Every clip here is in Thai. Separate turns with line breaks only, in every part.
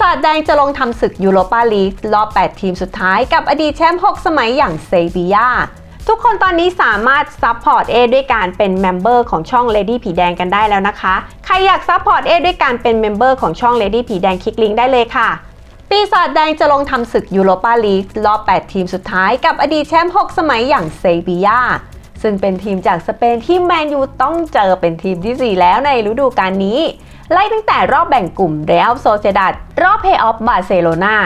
ศาจแดงจะลงทำศึกยูโรปาลีกรอบ 8 ทีมสุดท้ายกับอดีตแชมป์ 6 สมัยอย่างเซบียาทุกคนตอนนี้สามารถซัพพอร์ตเอด้วยการเป็นเมมเบอร์ของช่อง Lady ผีแดงกันได้แล้วนะคะ ใครอยากซัพพอร์ตเอด้วยการเป็นเมมเบอร์ของช่อง Lady ผีแดงคลิกลิงก์ได้เลยค่ะ ปีศาจแดงจะลงทำศึกยูโรปาลีกรอบ 8 ทีมสุดท้ายกับอดีตแชมป์ 6 สมัยอย่างเซบียา ซึ่งเป็นทีมจากสเปนที่แมนยูต้องเจอเป็นทีมทีสี่ 4 แล้วในฤดูกาลนี้ ไล่ตั้งแต่รอบแบ่งกลุ่มเรอัลโซเซดัดรอบเพย์ออฟบาร์เซโลนา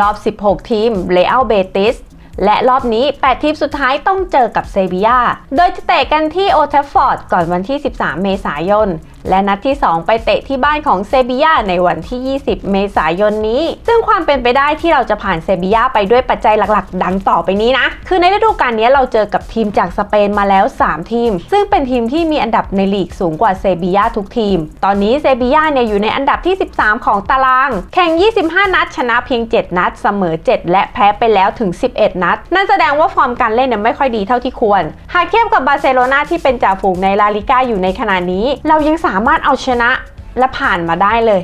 รอบ 16 ทีมเรอัลเบติสและรอบนี้ 8 ทีมสุดท้ายต้องเจอกับเซบียา โดยจะเตะกันที่โอเทฟฟอร์ดก่อนวันที่ 13 เมษายนและนัดที่ 2 ไปเตะที่บ้านของเซบียาในวันที่ 20 เมษายนนี้ ซึ่งความเป็นไปได้ที่เราจะผ่านเซบียาไปด้วยปัจจัยหลักๆ ดังต่อไปนี้นะ คือในฤดูกาลนี้เราเจอกับทีมจากสเปนมาแล้ว 3 ทีม ซึ่งเป็นทีมที่มีอันดับในลีกสูงกว่าเซบียาทุกทีม ตอนนี้เซบียาเนี่ยอยู่ในอันดับที่ 13 ของตาราง แข่ง 25 นัด ชนะเพียง 7 นัด เสมอ 7 และแพ้ไปแล้วถึง 11 นัด นั่นแสดงว่าฟอร์มการเล่นเนี่ยไม่ค่อยดีเท่าที่ควร หากเทียบกับบาร์เซโลนาที่เป็นจ่าฝูงในลาลิก้าอยู่ในขณะนี้ เรายังสาามารถเอาชนะและผ่านมาได้เลย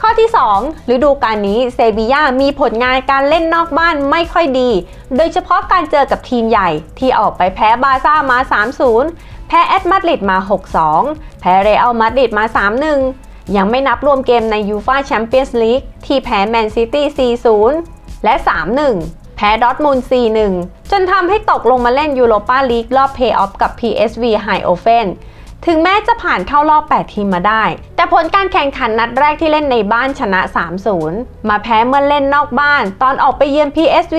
ข้อที่ 2 ฤดูกาลนี้เซบียามีผลงานการเล่นนอกบ้านไม่ค่อยดี โดยเฉพาะการเจอกับทีมใหญ่ที่ออกไปแพ้บาซ่ามา 3-0 แพ้แอตมาดริดมา 6-2 แพ้เรอัลมาดริดมา 3-1 ยังไม่นับรวมเกมในยูฟาแชมเปี้ยนส์ลีกที่แพ้แมนซิตี้4-0 และ 3-1แพ้ดอร์ทมุน4-1 จนทำให้ตกลงมาเล่นยูโรปาลีกรอบเพย์ออฟกับ PSV ไฮโอเฟน ถึงแม้จะผ่านเข้ารอบ 8 ทีมมาได้ แต่ผลการแข่งขันนัดแรกที่เล่นในบ้านชนะ 3-0 มาแพ้เมื่อเล่นนอกบ้าน ตอนออกไปเยือน PSV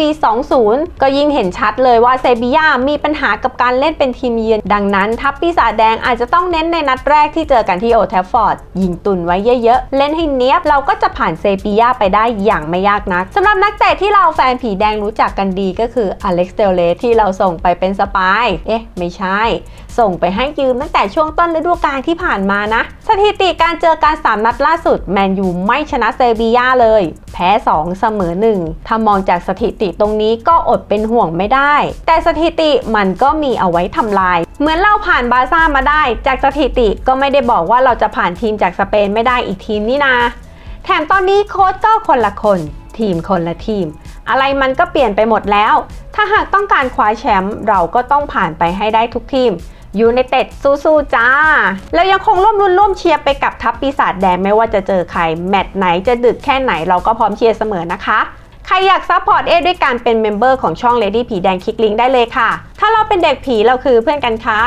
2-0 ก็ยิ่งเห็นชัดเลยว่าเซบียามีปัญหากับการเล่นเป็นทีมเยือน ดังนั้น ทัพปีศาจแดงอาจจะต้องเน้นในนัดแรกที่เจอกันที่โอแทฟฟอร์ดยิงตุนไว้เยอะๆ เล่นให้เนี้ยบเราก็จะผ่านเซบียาไปได้อย่างไม่ยากนักสำหรับนักเตะที่เราแฟนผีแดงรู้จักกันดีก็คืออเล็กซ์เดลเลที่เราส่งไปเป็นสปายเอ๊ะไม่ใช่ ส่งไปให้ยืมตั้งแต่ช่วงต้นฤดูกาลที่ผ่านมานะ สถิติการเจอการสามนัดล่าสุด แมนยูไม่ชนะเซบียาเลย แพ้ 2 เสมอ 1 ถ้ามองจากสถิติตรงนี้ก็อดเป็นห่วงไม่ได้ แต่สถิติมันก็มีเอาไว้ทำลาย เหมือนเราผ่านบาซ่ามาได้ จากสถิติก็ไม่ได้บอกว่าเราจะผ่านทีมจากสเปนไม่ได้อีกทีมนี่นาแถมตอนนี้โค้ชก็คนละคน ทีมคนละทีม อะไรมันก็เปลี่ยนไปหมดแล้ว ถ้าหากต้องการคว้าแชมป์เราก็ต้องผ่านไปให้ได้ทุกทีม ยูในเต็ดสู้ๆจ้า แล้วยังคงร่วมรุนร่วมเชียร์ไปกับทัพปีศาจแดงไม่ว่าจะเจอใคร แมตช์ไหนจะดึกแค่ไหนเราก็พร้อมเชียร์เสมอนะคะ ใครอยากซัพพอร์ตเอด้วยการเป็นเมมเบอร์ของช่อง Lady ผีแดงคลิกลิงก์ได้เลยค่ะ ถ้าเราเป็นเด็กผีเราคือเพื่อนกันค่ะ